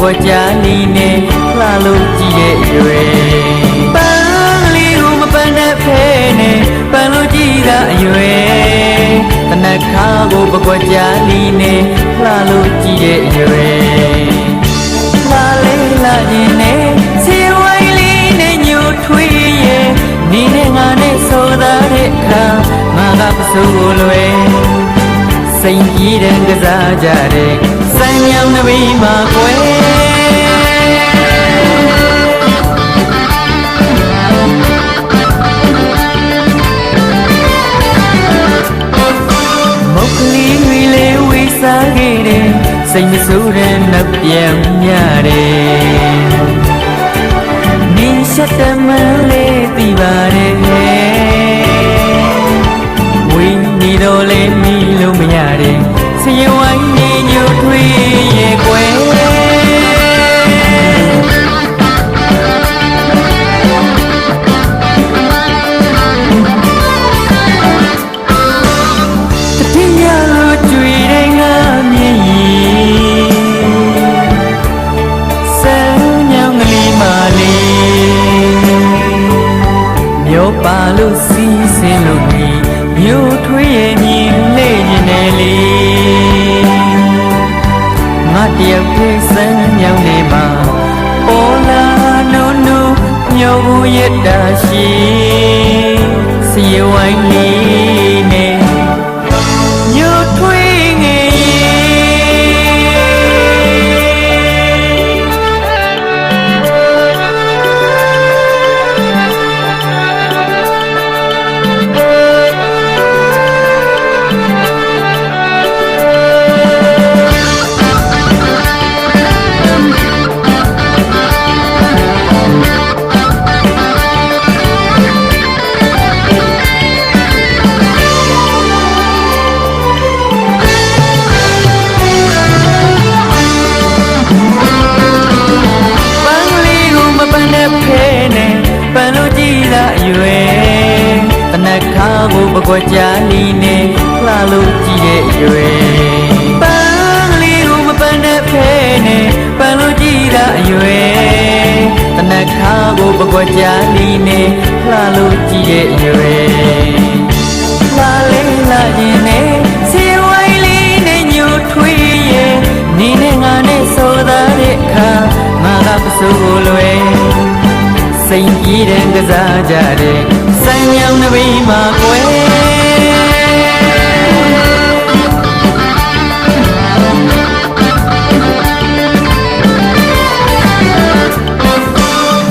ကိုပကွက်ကြလီနဲ့လှလို့ကြည့်တဲ့ရွယ်ပန်းလေးကိုမပန်းတဲ့ဖဲနဲ့ပန်းလို့ကြည့်တာအရွယ်တနက်ခါကိုပကွက်ကြလီနဲ့လှလို့ကြည့်တဲ့ရွယ်လှလေးလှရင်နဲ့စီဝိုင်းလေးနဲ့ညိုထွေးရဲ့နေနဲ့ငါနဲ့ဆိုတာတဲ့အခါငါကပစိုးလွယ်စိန်ကြီးတဲ့ကစားကြတဲ့စံညောင်နှပီးမှာကွယ် စိတ်မဆိုးတဲ့နှပြန်မြတဲ့နေရှက်တမန်လေးသိပါတယ်ဝင်းနေတော့လေမီလို့မရတဲ့စရင်ဝိုင်းနေညိုထွေး ပါလို့စီးစင်းလို့ဒီမျိုးထွေးရဲ့မြင်လေ့နေတယ်လေငါတယောက်တည်းစံညောင်လေးမှာပေါ်လာနုံနုံမျိုးဘူးရတာရှိစီဝိုင်းလေး ကိုပကွက်ကြလီနဲ့လှလို့ကြည်တဲ့အရွယ်ပန်းလေးကိုမပန်းတဲ့ဖဲနဲ့ပန်းလို့ကြည်လာအရွယ်တနက်ခါကိုပကွက်ကြလီနဲ့လှလို့ကြည်တဲ့အရွယ်လာလေးလာရင်နဲ့စီဝိုင်းလေးနဲ့ညိုထွေးရဲ့နေနဲ့ငါနဲ့ဆိုတာတဲ့အခါငါကပစိုးလွယ် စိန်ကြီးတဲ့ကစားကြတဲ့စံညောင်နှပီးမှာကွယ်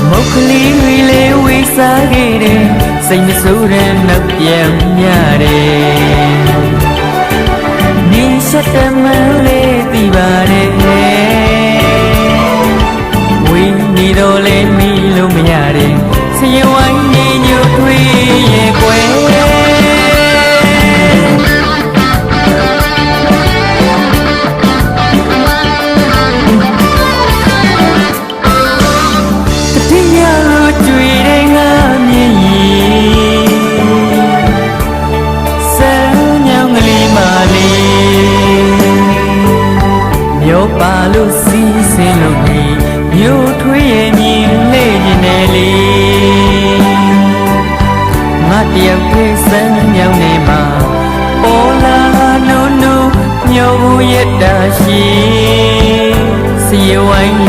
မုတ်ကလေးတွေလေးဝေးစားခဲ့တဲ့စိတ်မဆိုးတဲ့နှပ်ပြန်မြတဲ့နေရှက်တမန်လေးသိပါတယ် မျိုးပါလို့စီးစင်းလို့ဒီမျိုးထွေးရဲ့မြင်လေ့နေတယ်လေငါတယောက်တည်းစံညောင်နေမှာပေါ်လာနုံနုံမျိုးဘူးရတာရှိစီဝိုင်း